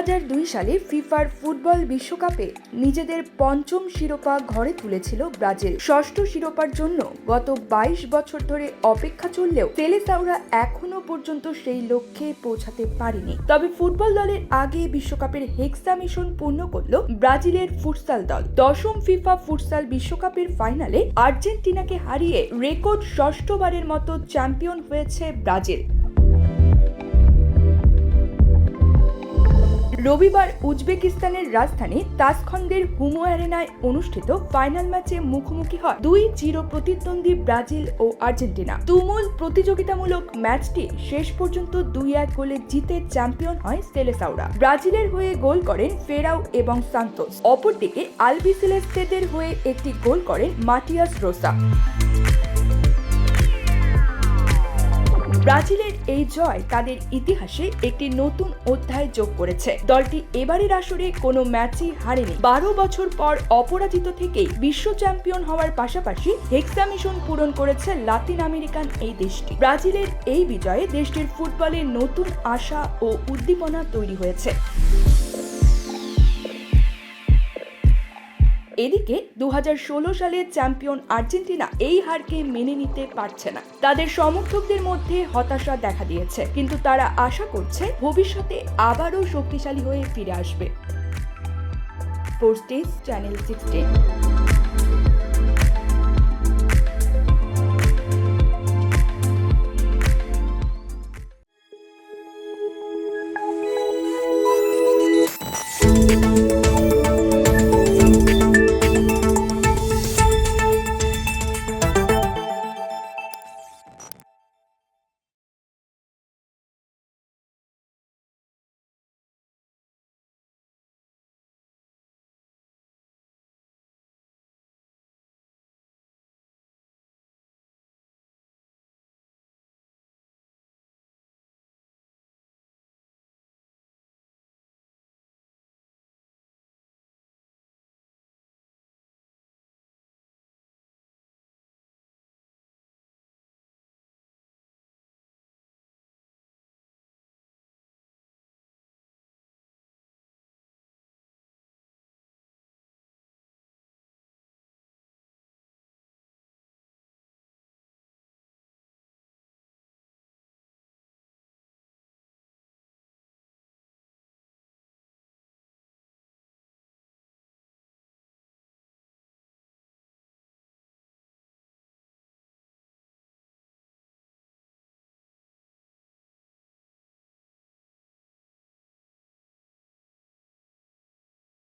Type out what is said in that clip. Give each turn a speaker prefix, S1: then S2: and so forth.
S1: সালে ফিফার ফুটবল বিশ্বকাপে নিজেদের পঞ্চম শিরোপা ঘরে তুলেছিল ব্রাজিল। ষষ্ঠ শিরোপার জন্য গত বাইশ বছর ধরে অপেক্ষা চললেও তেলেসাউরা এখনও পর্যন্ত সেই লক্ষ্যে পৌঁছাতে পারেনি। তবে ফুটবল দলের আগে বিশ্বকাপের হেক্সা মিশন পূর্ণ করল ব্রাজিলের ফুটসাল দল। দশম ফিফা ফুটসাল বিশ্বকাপের ফাইনালে আর্জেন্টিনাকে হারিয়ে রেকর্ড ষষ্ঠবারের মতো চ্যাম্পিয়ন হয়েছে ব্রাজিল। রবিবার উজবেকিস্তানের রাজধানী তাসখন্দের হুমো অ্যারেনায় অনুষ্ঠিত ফাইনাল ম্যাচে মুখোমুখি হয় দুই চির প্রতিদ্বন্দ্বী ব্রাজিল ও আর্জেন্টিনা। তুমুল প্রতিযোগিতামূলক ম্যাচটি শেষ পর্যন্ত দুই এক গোলে জিতে চ্যাম্পিয়ন হয় সেলেসাউরা। ব্রাজিলের হয়ে গোল করেন ফেরাও এবং সান্তোস। অপরদিকে আলবিসেলেস্তেদের হয়ে একটি গোল করেন মাটিয়াস রোসা। ব্রাজিলের এই জয় তাদের ইতিহাসে একটি নতুন অধ্যায় যোগ করেছে। দলটি এবারের আসরে কোনো ম্যাচই হারেনি। বারো বছর পর অপরাজিত থেকেই বিশ্ব চ্যাম্পিয়ন হওয়ার পাশাপাশি হেক্সা মিশন পূরণ করেছে লাতিন আমেরিকান এই দেশটি। ব্রাজিলের এই বিজয়ে দেশটির ফুটবলে নতুন আশা ও উদ্দীপনা তৈরি হয়েছে। এদিকে দু হাজার ষোলো সালে চ্যাম্পিয়ন আর্জেন্টিনা এই হারকে মেনে নিতে পারছে না। তাদের সমর্থকদের মধ্যে হতাশা দেখা দিয়েছে। কিন্তু তারা আশা করছে ভবিষ্যতে আবারও শক্তিশালী হয়ে ফিরে আসবে। Postage channel sixteen